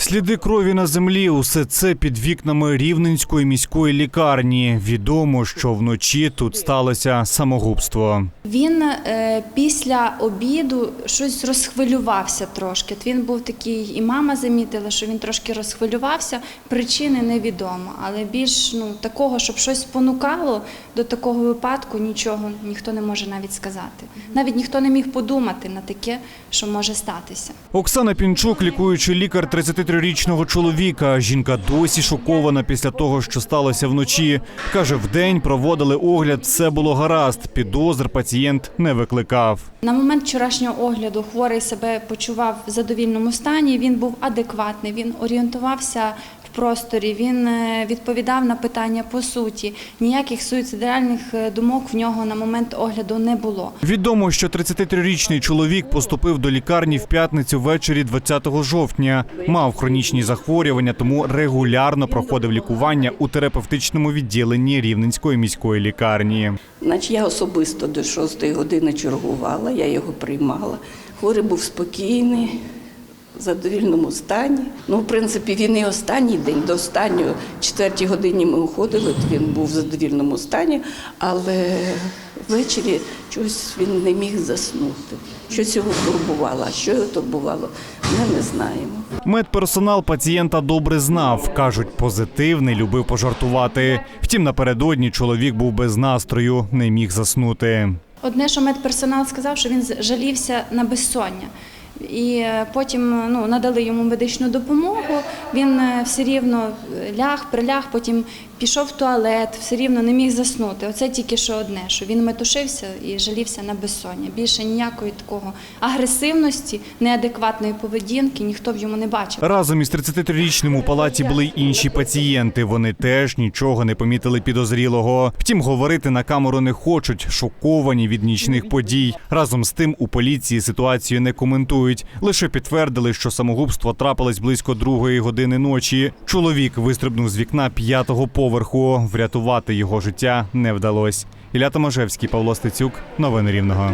Сліди крові на землі усе це під вікнами рівненської міської лікарні. Відомо, що вночі тут сталося самогубство. Він е, після обіду щось розхвилювався трошки. От Він був такий, і мама замітила, що він трошки розхвилювався. Причини невідомо, але більш ну такого, щоб щось спонукало до такого випадку, нічого ніхто не може навіть сказати. Навіть ніхто не міг подумати на таке, що може статися. Оксана Пінчук, лікуючий лікар 33-річного чоловіка. Жінка досі шокована після того, що сталося вночі. Каже, вдень проводили огляд, все було гаразд. Підозр пацієнт не викликав. На момент вчорашнього огляду хворий себе почував в задовільному стані. Він був адекватний, він орієнтувався просторі, він е, відповідав на питання по суті. Ніяких суїцидальних е, думок в нього на момент огляду не було. Відомо, що 33-річний чоловік поступив до лікарні в п'ятницю ввечері 20 жовтня. Мав хронічні захворювання, тому регулярно проходив лікування у терапевтичному відділенні Рівненської міської лікарні. Значить, я особисто до 6 години чергувала, я його приймала. Хворий був спокійний, в задовільному стані. Ну, в принципі, він і останній день, до останньої четвертій годині ми уходили, то він був в задовільному стані, але ввечері чогось він не міг заснути. Щось його турбувало. А що його турбувало, ми не знаємо. Медперсонал пацієнта добре знав. кажуть, позитивний, любив пожартувати. Втім, напередодні чоловік був без настрою, не міг заснути. Одне, що медперсонал сказав, що він жалівся на безсоння. І е, потім ну, надали йому медичну допомогу. Він е, все рівно е, ляг, приляг, потім пішов в туалет, все рівно не міг заснути. Оце тільки що одне, що він метушився і жалівся на безсоння. Більше ніякої такого агресивності, неадекватної поведінки ніхто в йому не бачив. Разом із 33-річним у палаті були й інші пацієнти. Вони теж нічого не помітили підозрілого. Втім, говорити на камеру не хочуть, шоковані від нічних подій. Разом з тим у поліції ситуацію не коментують. Лише підтвердили, що самогубство трапилось близько другої години ночі. Чоловік вистрибнув з вікна п'ятого поверху. Врятувати його життя не вдалось. Ілля Томашевський, Павло Стецюк. Новини Рівного.